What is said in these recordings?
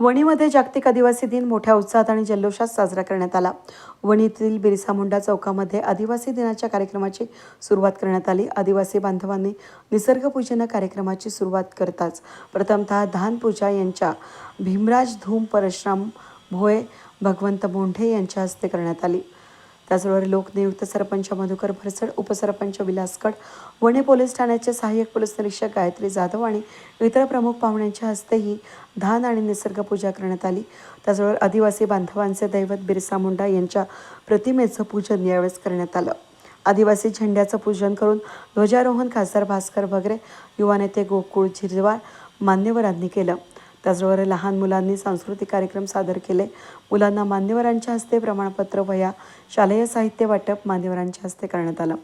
वणीमध्ये जागतिक आदिवासी दिन मोठ्या उत्साहात आणि जल्लोषात साजरा करण्यात आला. वणीतील बिरसा मुंडा चौकामध्ये आदिवासी दिनाच्या कार्यक्रमाची सुरुवात करण्यात आली. आदिवासी बांधवांनी निसर्गपूजन कार्यक्रमाची सुरुवात करताच प्रथमतः धानपूजा यांच्या भीमराज धूम परशुराम भोये भगवंत मोंढे यांच्या हस्ते करण्यात आली. त्याचबरोबर लोकनियुक्त सरपंच मधुकर भरसड उपसरपंच विलासकड वणे पोलीस ठाण्याचे सहाय्यक पोलीस निरीक्षक गायत्री जाधव आणि इतर प्रमुख पाहुण्यांच्या हस्तेही धान आणि निसर्गपूजा करण्यात आली. त्याचबरोबर आदिवासी बांधवांचे दैवत बिरसा मुंडा यांच्या प्रतिमेचं पूजन यावेळेस करण्यात आलं. आदिवासी झेंड्याचं पूजन करून ध्वजारोहण खासदार भास्कर वगैरे युवा नेते गोकुळ झिरवाळ मान्यवरांनी केलं. त्याचबरोबर लहान मुलांनी सांस्कृतिक कार्यक्रम सादर केले. मुलांना मान्यवरांच्या हस्ते प्रमाणपत्र वया शालेय साहित्य वाटप मान्यवरांच्या हस्ते करण्यात आलं.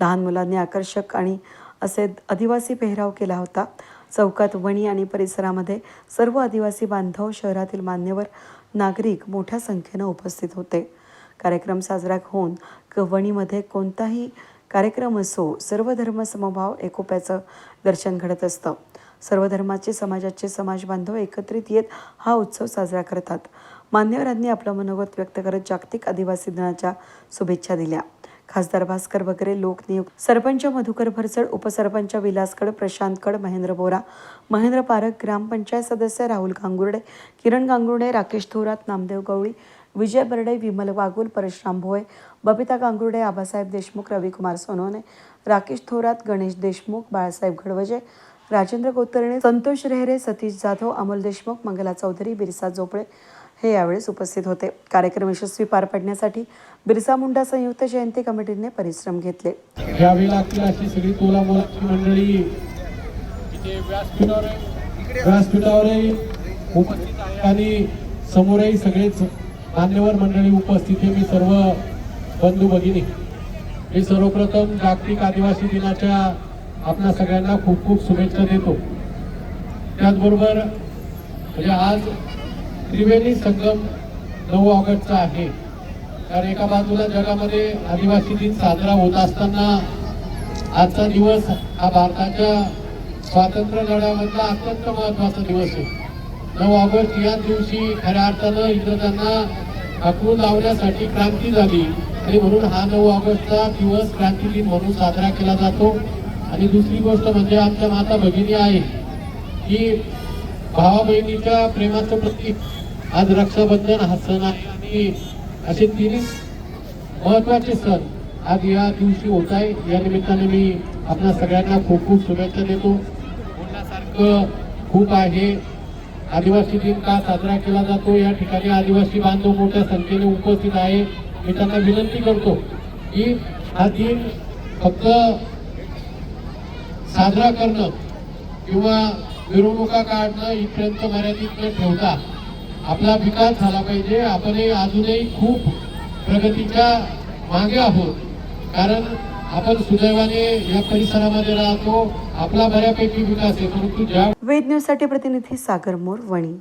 लहान मुलांनी आकर्षक आणि असे आदिवासी पेहराव केला होता. चौकात वणी आणि परिसरामध्ये सर्व आदिवासी बांधव शहरातील मान्यवर नागरिक मोठ्या संख्येनं उपस्थित होते. कार्यक्रम साजरा होऊन वणीमध्ये कोणताही कार्यक्रम असो सर्व धर्म समभाव एकोप्याचं दर्शन घडत असतं. सर्व धर्माचे समाजाचे समाज बांधव एकत्रित येत हा उत्सव साजरा करतात. मान्यवरांनी आपलं मनोगत व्यक्त करत जागतिक आदिवासी दिनाच्या शुभेच्छा दिल्या. खासदार भास्कर वगैरे लोकनियुक्त सरपंच मधुकर भरसड उपसरपंच विलासकड प्रशांत कड महेंद्र बोरा महेंद्र पारख ग्रामपंचायत सदस्य राहुल गांगुर्डे किरण गांगुर्डे राकेश थोरात नामदेव गवळी विजय बर्डे विमल वागुल परशुराम भोये बबिता गांगुर्डे आबासाहेब देशमुख रविकुमार सोनवणे राकेश थोरात गणेश देशमुख बाळासाहेब घडवजे राजेंद्र कोतरणे संतोष रेहरे सतीश जाधव अमोल देशमुख मंगला चौधरी बिरसा जोपळे हे यावेळेस उपस्थित होते. कार्यक्रम यशस्वी पार पाडण्यासाठी बिरसा मुंडा संयुक्त जयंती कमिटीने परिश्रम घेतले. घ्यावी लागतील अशी सगळी मंडळी. व्यासपीठावरही उपस्थित आणि समोरही सगळेच मान्यवर मंडळी उपस्थित आहे मी सर्व बंधू भगिनी मी सर्वप्रथम जागतिक आदिवासी दिनाच्या आपल्या सगळ्यांना खूप खूप शुभेच्छा देतो. त्याचबरोबर म्हणजे आज त्रिवेणी संगम नऊ ऑगस्टचा आहे. कारण एका बाजूला जगामध्ये आदिवासी दिन साजरा होत असताना आजचा दिवस हा भारताच्या स्वातंत्र्य लढ्यामधला अत्यंत महत्त्वाचा दिवस आहे. नऊ ऑगस्ट या दिवशी खऱ्या अर्थानं इंग्रजांना हकलून लावण्यासाठी क्रांती झाली. आणि म्हणून हा नऊ ऑगस्टचा दिवस क्रांती दिन म्हणून साजरा केला जातो. आणि दुसरी गोष्ट म्हणजे आमच्या माता भगिनी आहे की भावा बहिणीच्या प्रेमाचं प्रतीक. आज रक्षाबंधन हा सण आहे आणि असे तिन्ही महत्त्वाचे सण आज या दिवशी होत आहे. या निमित्ताने मी आपल्या सगळ्यांना खूप खूप शुभेच्छा देतो. बोलण्यासारखं खूप आहे. आदिवासी दिन का साजरा केला जातो? या ठिकाणी आदिवासी बांधव मोठ्या संख्येने उपस्थित आहे मी त्यांना विनंती करतो की हा दिन फक्त साजरा करणं किंवा मिरवणुका काढणं इथपर्यंत मर्यादित न ठेवता आपला विकास झाला पाहिजे. आपण हे अजूनही खूप प्रगतीच्या मागे आहोत. कारण आपण सुदैवाने या परिसरामध्ये राहतो. आपला बऱ्यापैकी विकास आहे. परंतु ज्या वेद न्यूजसाठी प्रतिनिधी सागर मोर वणी